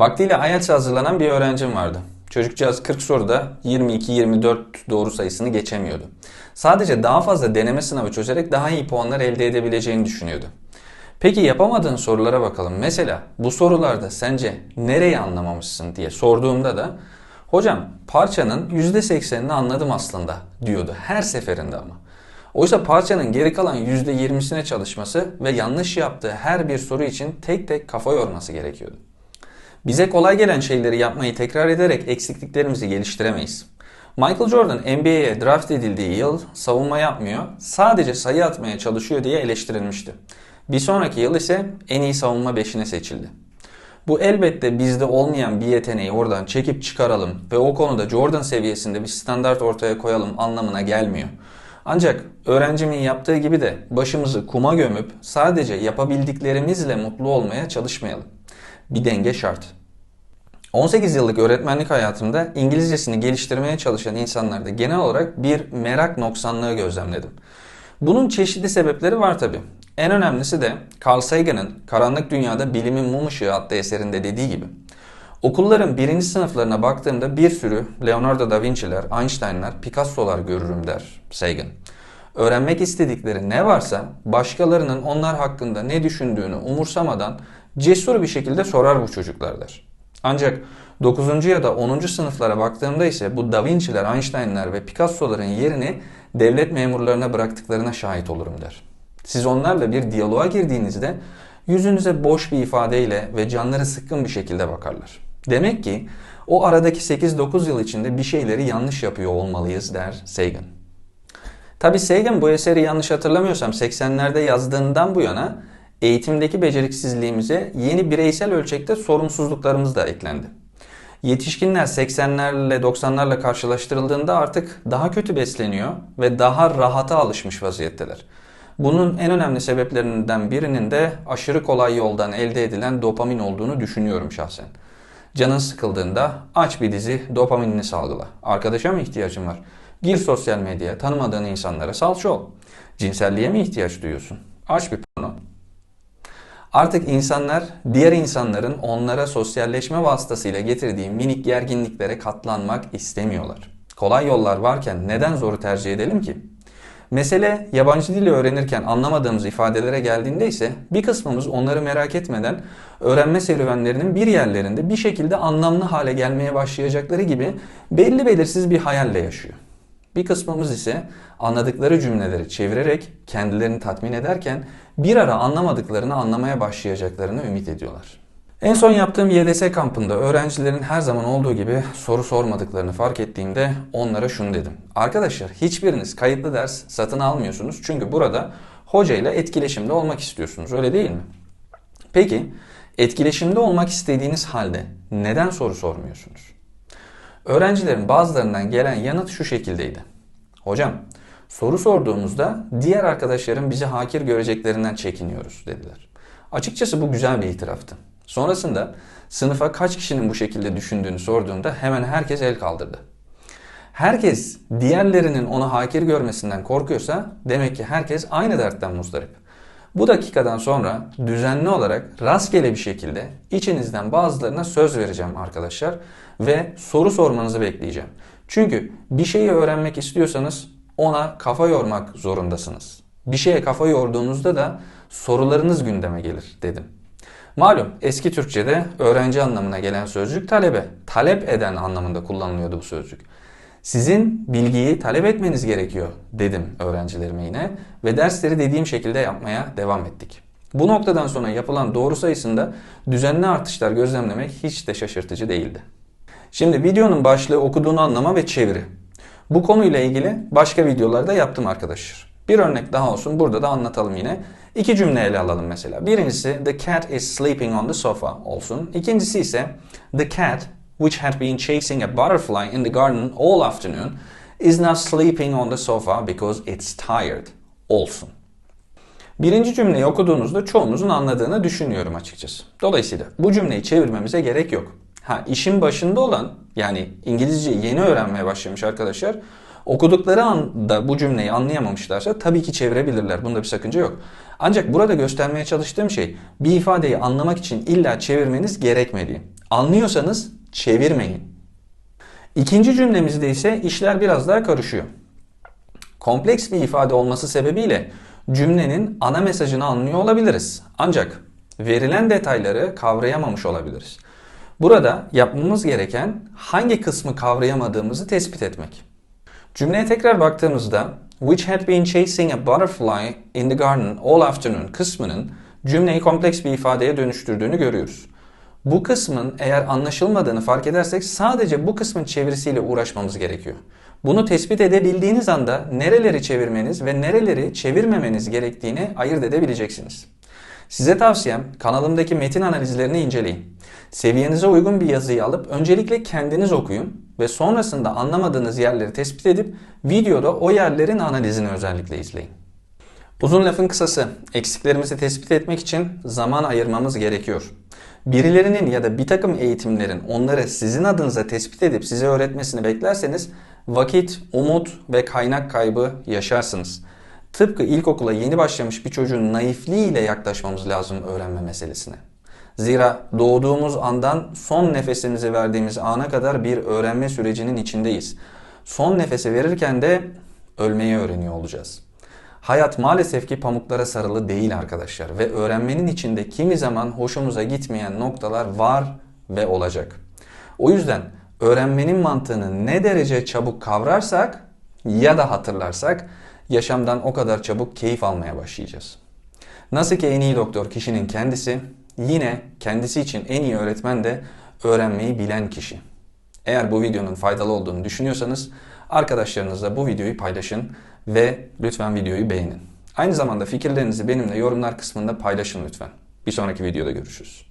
Vaktiyle IELTS'e hazırlanan bir öğrencim vardı. Çocukcağız 40 soruda 22-24 doğru sayısını geçemiyordu. Sadece daha fazla deneme sınavı çözerek daha iyi puanlar elde edebileceğini düşünüyordu. Peki yapamadığın sorulara bakalım. Mesela bu sorularda sence nereyi anlamamışsın diye sorduğumda da hocam parçanın %80'ini anladım aslında diyordu her seferinde ama. Oysa parçanın geri kalan %20'sine çalışması ve yanlış yaptığı her bir soru için tek tek kafa yorması gerekiyordu. Bize kolay gelen şeyleri yapmayı tekrar ederek eksikliklerimizi geliştiremeyiz. Michael Jordan NBA'ye draft edildiği yıl savunma yapmıyor, sadece sayı atmaya çalışıyor diye eleştirilmişti. Bir sonraki yıl ise en iyi savunma 5'ine seçildi. Bu elbette bizde olmayan bir yeteneği oradan çekip çıkaralım ve o konuda Jordan seviyesinde bir standart ortaya koyalım anlamına gelmiyor. Ancak öğrencimin yaptığı gibi de başımızı kuma gömüp sadece yapabildiklerimizle mutlu olmaya çalışmayalım. Bir denge şart. 18 yıllık öğretmenlik hayatımda İngilizcesini geliştirmeye çalışan insanlarda genel olarak bir merak noksanlığı gözlemledim. Bunun çeşitli sebepleri var tabi. En önemlisi de Carl Sagan'ın Karanlık Dünyada Bilimin Mum Işığı adlı eserinde dediği gibi. Okulların birinci sınıflarına baktığımda bir sürü Leonardo da Vinci'ler, Einstein'lar, Picasso'lar görürüm der Sagan. Öğrenmek istedikleri ne varsa başkalarının onlar hakkında ne düşündüğünü umursamadan cesur bir şekilde sorar bu çocuklar der. Ancak 9. ya da 10. sınıflara baktığımda ise bu Da Vinci'ler, Einstein'lar ve Picasso'ların yerini devlet memurlarına bıraktıklarına şahit olurum der. Siz onlarla bir diyaloğa girdiğinizde yüzünüze boş bir ifadeyle ve canları sıkkın bir şekilde bakarlar. Demek ki o aradaki 8-9 yıl içinde bir şeyleri yanlış yapıyor olmalıyız der Sagan. Tabi Sagan bu eseri yanlış hatırlamıyorsam 80'lerde yazdığından bu yana eğitimdeki beceriksizliğimize yeni bireysel ölçekte sorumsuzluklarımız da eklendi. Yetişkinler 80'lerle 90'larla karşılaştırıldığında artık daha kötü besleniyor ve daha rahata alışmış vaziyetteler. Bunun en önemli sebeplerinden birinin de aşırı kolay yoldan elde edilen dopamin olduğunu düşünüyorum şahsen. Canın sıkıldığında aç bir dizi dopaminini salgıla. Arkadaşa mı ihtiyacın var? Gir sosyal medyaya, tanımadığın insanlara salça ol. Cinselliğe mi ihtiyaç duyuyorsun? Aç bir porno. Artık insanlar diğer insanların onlara sosyalleşme vasıtasıyla getirdiği minik gerginliklere katlanmak istemiyorlar. Kolay yollar varken neden zoru tercih edelim ki? Mesele yabancı dili öğrenirken anlamadığımız ifadelere geldiğinde ise bir kısmımız onları merak etmeden öğrenme serüvenlerinin bir yerlerinde bir şekilde anlamlı hale gelmeye başlayacakları gibi belli belirsiz bir hayalle yaşıyor. Bir kısmımız ise anladıkları cümleleri çevirerek kendilerini tatmin ederken bir ara anlamadıklarını anlamaya başlayacaklarını ümit ediyorlar. En son yaptığım YDS kampında öğrencilerin her zaman olduğu gibi soru sormadıklarını fark ettiğimde onlara şunu dedim. Arkadaşlar hiçbiriniz kayıtlı ders satın almıyorsunuz çünkü burada hocayla etkileşimde olmak istiyorsunuz öyle değil mi? Peki etkileşimde olmak istediğiniz halde neden soru sormuyorsunuz? Öğrencilerin bazılarından gelen yanıt şu şekildeydi. Hocam soru sorduğumuzda diğer arkadaşların bizi hakir göreceklerinden çekiniyoruz dediler. Açıkçası bu güzel bir itiraftı. Sonrasında sınıfa kaç kişinin bu şekilde düşündüğünü sorduğumda hemen herkes el kaldırdı. Herkes diğerlerinin onu hakir görmesinden korkuyorsa demek ki herkes aynı dertten muzdarip. Bu dakikadan sonra düzenli olarak rastgele bir şekilde içinizden bazılarına söz vereceğim arkadaşlar ve soru sormanızı bekleyeceğim. Çünkü bir şeyi öğrenmek istiyorsanız ona kafa yormak zorundasınız. Bir şeye kafa yorduğunuzda da sorularınız gündeme gelir dedim. Malum eski Türkçe'de öğrenci anlamına gelen sözcük talebe, talep eden anlamında kullanılıyordu bu sözcük. Sizin bilgiyi talep etmeniz gerekiyor dedim öğrencilerime yine ve dersleri dediğim şekilde yapmaya devam ettik. Bu noktadan sonra yapılan doğru sayısında düzenli artışlar gözlemlemek hiç de şaşırtıcı değildi. Şimdi videonun başlığı okuduğunu anlama ve çeviri. Bu konuyla ilgili başka videolarda yaptım arkadaşlar. Bir örnek daha olsun burada da anlatalım yine. İki cümle ele alalım mesela. Birincisi the cat is sleeping on the sofa olsun. İkincisi ise the cat which had been chasing a butterfly in the garden all afternoon is now sleeping on the sofa because it's tired olsun. Birinci cümleyi okuduğunuzda çoğunuzun anladığını düşünüyorum açıkçası. Dolayısıyla bu cümleyi çevirmemize gerek yok. Ha işin başında olan yani İngilizceyi yeni öğrenmeye başlamış arkadaşlar Okudukları anda bu cümleyi anlayamamışlarsa tabii ki çevirebilirler. Bunda bir sakınca yok. Ancak burada göstermeye çalıştığım şey bir ifadeyi anlamak için illa çevirmeniz gerekmediği. Anlıyorsanız çevirmeyin. İkinci cümlemizde ise işler biraz daha karışıyor. Kompleks bir ifade olması sebebiyle cümlenin ana mesajını anlıyor olabiliriz. Ancak verilen detayları kavrayamamış olabiliriz. Burada yapmamız gereken hangi kısmı kavrayamadığımızı tespit etmek. Cümleye tekrar baktığımızda which had been chasing a butterfly in the garden all afternoon kısmının cümleyi kompleks bir ifadeye dönüştürdüğünü görüyoruz. Bu kısmın eğer anlaşılmadığını fark edersek sadece bu kısmın çevirisiyle uğraşmamız gerekiyor. Bunu tespit edebildiğiniz anda nereleri çevirmeniz ve nereleri çevirmemeniz gerektiğini ayırt edebileceksiniz. Size tavsiyem kanalımdaki metin analizlerini inceleyin. Seviyenize uygun bir yazıyı alıp öncelikle kendiniz okuyun ve sonrasında anlamadığınız yerleri tespit edip videoda o yerlerin analizini özellikle izleyin. Uzun lafın kısası, eksiklerimizi tespit etmek için zaman ayırmamız gerekiyor. Birilerinin ya da bir takım eğitimlerin onları sizin adınıza tespit edip size öğretmesini beklerseniz vakit, umut ve kaynak kaybı yaşarsınız. Tıpkı ilkokula yeni başlamış bir çocuğun naifliğiyle yaklaşmamız lazım öğrenme meselesine. Zira doğduğumuz andan son nefesimizi verdiğimiz ana kadar bir öğrenme sürecinin içindeyiz. Son nefesi verirken de ölmeyi öğreniyor olacağız. Hayat maalesef ki pamuklara sarılı değil arkadaşlar ve öğrenmenin içinde kimi zaman hoşumuza gitmeyen noktalar var ve olacak. O yüzden öğrenmenin mantığını ne derece çabuk kavrarsak ya da hatırlarsak yaşamdan o kadar çabuk keyif almaya başlayacağız. Nasıl ki en iyi doktor kişinin kendisi, yine kendisi için en iyi öğretmen de öğrenmeyi bilen kişi. Eğer bu videonun faydalı olduğunu düşünüyorsanız arkadaşlarınızla bu videoyu paylaşın ve lütfen videoyu beğenin. Aynı zamanda fikirlerinizi benimle yorumlar kısmında paylaşın lütfen. Bir sonraki videoda görüşürüz.